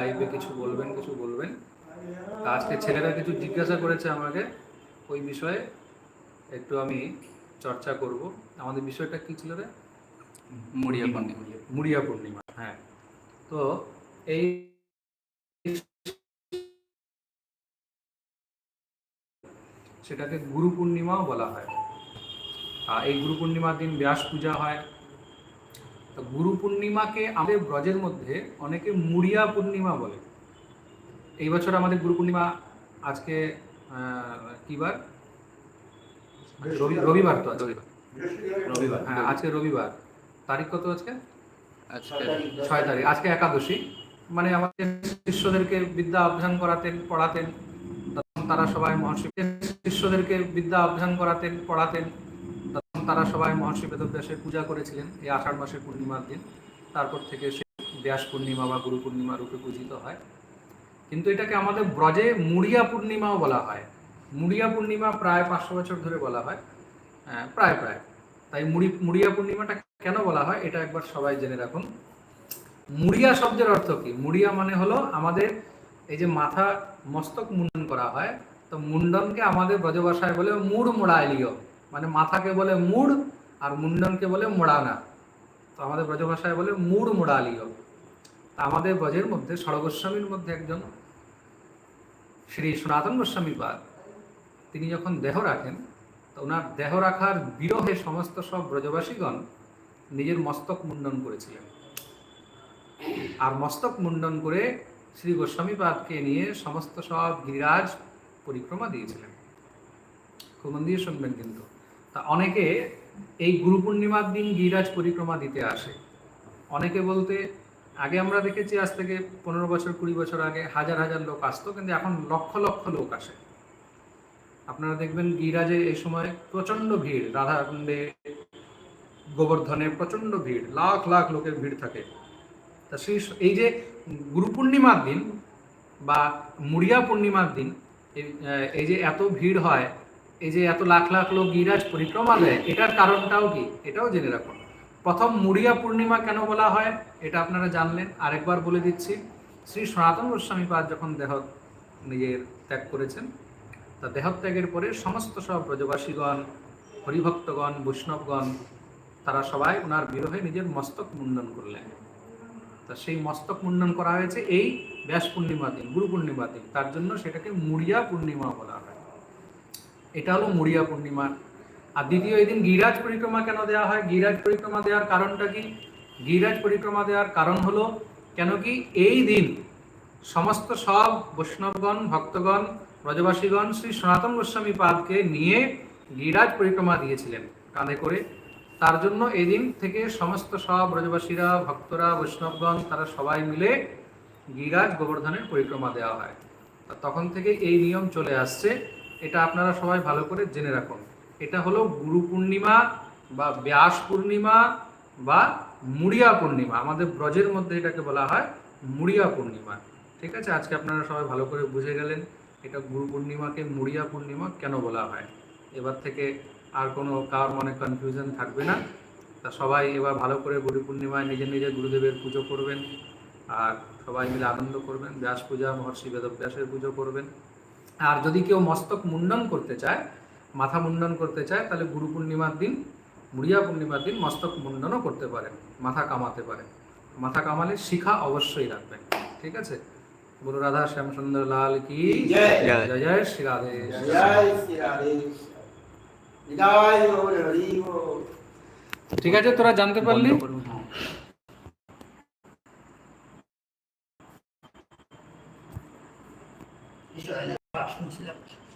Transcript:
লাইভে কিছু বলবেন কিছু বলবেন। আজকে ছেলেরা কিছু জিজ্ঞাসা করেছে আমাকে ওই বিষয়ে একটু আমি চর্চা করব। আমাদের বিষয়টা কি ছিল রে? মুড়িয়া পূর্ণিমা। মুড়িয়া পূর্ণিমা হ্যাঁ। তো এই সেটাকে গুরু পূর্ণিমাও বলা হয়। আর এই গুরু পূর্ণিমার দিন ব্যাস পূজা হয়। তো গুরু পূর্ণিমাকে আমাদের ব্রজের মধ্যে অনেকে মুড়িয়া পূর্ণিমা বলে। এই বছর আমাদের গুরু পূর্ণিমা আজকে আহ, কি বার রবিবার তো আজকে। রবিবার। হ্যাঁ আজকে রবিবার। তারিখ কত আজকে? আজকে ছয় তারিখ। আজকে একাদশী। মানে আমাদের শিষ্যদেরকে বিদ্যা অধ্যয়ন করাতেন পড়াতেন। তখন তারা সবাই মহর্ষি শিষ্যদেরকে বিদ্যা অধ্যয়ন করাতেন পড়াতেন। তারা সবাই মহর্ষি বেদব্যাসের পূজা করেছিলেন এই আষাঢ় মাসের পূর্ণিমার দিন। তারপর থেকে সে ব্যাস পূর্ণিমা বা গুরু পূর্ণিমা রূপে পূজিত হয়। কিন্তু এটাকে আমাদের ব্রজে মুড়িয়া পূর্ণিমাও বলা হয়। মুড়িয়া পূর্ণিমা প্রায় পাঁচশো বছর ধরে বলা হয়। হ্যাঁ, প্রায় প্রায়। তাই মুড়ি মুড়িয়া পূর্ণিমাটা কেন বলা হয় এটা একবার সবাই জেনে রাখুন। মুড়িয়া শব্দের অর্থ কি? মুড়িয়া মানে হলো আমাদের এই যে মাথা মস্তক মুন্ডন করা হয়। তো মুন্ডনকে আমাদের ব্রজভাষায় বলে মুড় মোড়াইলিও মানে মাথাকে বলে মুড় আর মুন্ডনকে বলে মোড়ানা। তো আমাদের ব্রজভাষায় বলে মুড় মোড়ালিও। তা আমাদের ব্রজের মধ্যে সড়গোস্বামীর মধ্যে একজন শ্রী সনাতন গোস্বামী পাদ তিনি যখন দেহ রাখেন, তো ওনার দেহ রাখার বিরহে সমস্ত সব ব্রজবাসীগণ নিজের মস্তক মুন্ডন করেছিলেন। আর মস্তক মুন্ডন করে শ্রী গোস্বামী পাদকে নিয়ে সমস্ত সব গিরিরাজ পরিক্রমা দিয়েছিলেন। খুব দিয়ে শুনবেন কিন্তু। তা অনেকে এই গুরু পূর্ণিমার দিন গিরিরাজ পরিক্রমা দিতে আসে। অনেকে বলতে, আগে আমরা দেখেছি আজ থেকে পনেরো বছর, কুড়ি বছর আগে হাজার হাজার লোক আসতো, কিন্তু এখন লক্ষ লক্ষ লোক আসে। আপনারা দেখবেন গিরিরাজে এই সময় প্রচণ্ড ভিড় রাধাকুণ্ডে গোবর্ধনে প্রচণ্ড ভিড়, লাখ লাখ লোকের ভিড় থাকে। তা সেই এই যে গুরু পূর্ণিমার দিন বা মুড়িয়া পূর্ণিমার দিন এই যে এত ভিড় হয় এই যে এত লাখ লাখ লোক গিরাজ পরিক্রমা দেয়, এটার কারণটাও কি? এটাও জেনে রাখুন। প্রথম মুড়িয়া পূর্ণিমা কেন বলা হয়, এটা আপনারা জানলেন। আরেকবার বলে দিচ্ছি, শ্রী সনাতন গোস্বামী পাদ যখন দেহ নিজের ত্যাগ করেছেন, তা দেহত্যাগের পরে সমস্ত সব ব্রজবাসীগণ হরিভক্তগণ, বৈষ্ণবগণ, তারা সবাই ওনার বিরহে নিজের মস্তক মুন্ডন করলেন। তা সেই মস্তক মুন্ডন করা হয়েছে এই ব্যাস পূর্ণিমা দিন, গুরু পূর্ণিমা দিন। তার জন্য সেটাকে মুড়িয়া পূর্ণিমা বলা হয়। এটা হলো মুড়িয়া পূর্ণিমা। আর দ্বিতীয় এই দিন গিরিরাজ পরিক্রমা কেন দেওয়া হয়? গিরাজ পরিক্রমা দেওয়ার কারণটা কি? গিরিরাজ পরিক্রমা দেওয়ার কারণ হলো কেন কি? এই দিন সমস্ত সব বৈষ্ণবগণ, ভক্তগণ, ব্রজবাসীগণ, শ্রী সনাতন গোস্বামী পাদকে নিয়ে গিরিরাজ পরিক্রমা দিয়েছিলেন কাঁধে করে। তার জন্য এই দিন থেকে সমস্ত সব ব্রজবাসীরা, ভক্তরা, বৈষ্ণবগণ, তারা সবাই মিলে গিরিরাজ গোবর্ধনের পরিক্রমা দেওয়া হয়। তখন থেকে এই নিয়ম চলে আসছে। এটা আপনারা সবাই ভালো করে জেনে রাখুন। এটা হলো গুরু পূর্ণিমা বা ব্যাস পূর্ণিমা বা মুড়িয়া পূর্ণিমা। আমাদের ব্রজের মধ্যে এটাকে বলা হয় মুড়িয়া পূর্ণিমা। ঠিক আছে? আজকে আপনারা সবাই ভালো করে বুঝে গেলেন এটা গুরু পূর্ণিমাকে মুড়িয়া পূর্ণিমা কেন বলা হয়। এবার থেকে আর কোনো কার মনে কনফিউশন থাকবে না। তা সবাই এবার ভালো করে গুরু পূর্ণিমায় নিজের নিজের গুরুদেবের পুজো করবেন। আর সবাই মিলে আনন্দ করবেন। ব্যাস পূজা, মহর্ষি বেদব্যাসের পুজো করবেন। আর যদি কেউ মস্তক মুন্ডন করতে চায় মাথা মুন্ডন করতে চায় তাহলে গুরু পূর্ণিমার দিন মুড়িয়া পূর্ণিমার দিন মস্তক মুন্ডনও করতে পারেন মাথা কামাতে পারেন। মাথা কামালে শিখা অবশ্যই রাখবেন ঠিক আছে? গুরু রাধা শ্যামসুন্দর লাল কি? জয়। জয় জয় শ্রী রাধে। ঠিক আছে তোরা জানতে পারলি? 啊十公。